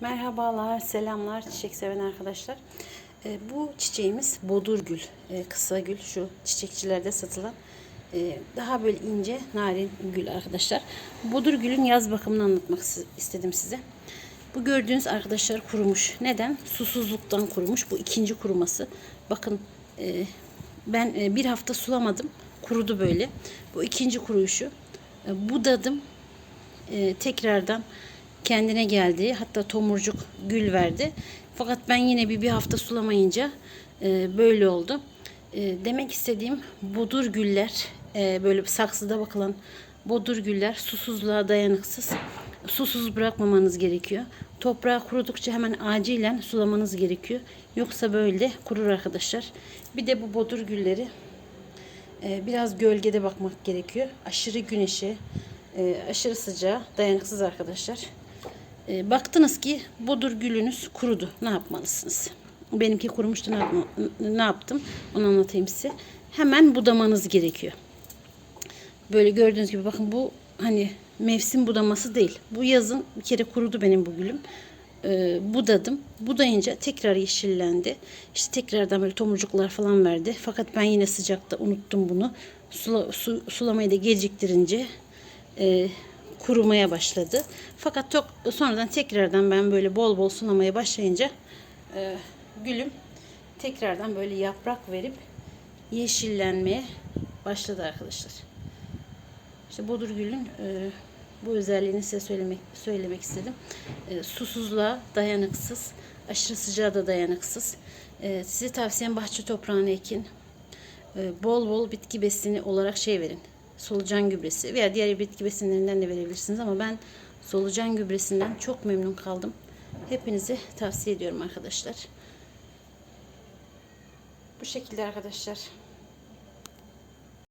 Merhabalar, selamlar çiçek seven arkadaşlar. Ee, bu çiçeğimiz bodur gül, Ee, kısa gül şu çiçekçilerde satılan e, daha böyle ince narin gül arkadaşlar. Bodur gülün yaz bakımını anlatmak istedim size. Bu gördüğünüz arkadaşlar kurumuş. Neden? Susuzluktan kurumuş. Bu ikinci kuruması. Bakın e, ben e, bir hafta sulamadım. Kurudu böyle. Bu ikinci kuruyuşu. E, budadım e, tekrardan kendine geldi. Hatta tomurcuk gül verdi. Fakat ben yine bir, bir hafta sulamayınca e, böyle oldu. E, demek istediğim bodur güller e, böyle saksıda bakılan bodur güller susuzluğa dayanıksız. Susuz bırakmamanız gerekiyor. Toprağı kurudukça hemen acilen sulamanız gerekiyor. Yoksa böyle kurur arkadaşlar. Bir de bu bodur gülleri ee, biraz gölgede bakmak gerekiyor. Aşırı güneşe, e, aşırı sıcağa dayanıksız arkadaşlar. Ee, baktınız ki bodur gülünüz kurudu. Ne yapmalısınız? Benimki kurumuştu. Ne, yapma- ne yaptım? Onu anlatayım size. Hemen budamanız gerekiyor. Böyle gördüğünüz gibi bakın bu hani mevsim budaması değil. Bu yazın bir kere kurudu benim bu gülüm. Ee, budadım. Budayınca tekrar yeşillendi. İşte tekrardan böyle tomurcuklar falan verdi. Fakat ben yine sıcakta unuttum bunu. Sula, su, sulamayı da geciktirince e, kurumaya başladı. Fakat çok sonradan tekrardan ben böyle bol bol sulamaya başlayınca e, gülüm tekrardan böyle yaprak verip yeşillenmeye başladı arkadaşlar. İşte bodur gülün e, bu özelliğini size söylemek söylemek istedim. E, susuzluğa dayanıksız, aşırı sıcağa da dayanıksız. E, size tavsiyem bahçe toprağına ekin. E, bol bol bitki besini olarak şey verin. Solucan gübresi veya diğer bitki besinlerinden de verebilirsiniz ama ben solucan gübresinden çok memnun kaldım. Hepinize tavsiye ediyorum arkadaşlar. Bu şekilde arkadaşlar.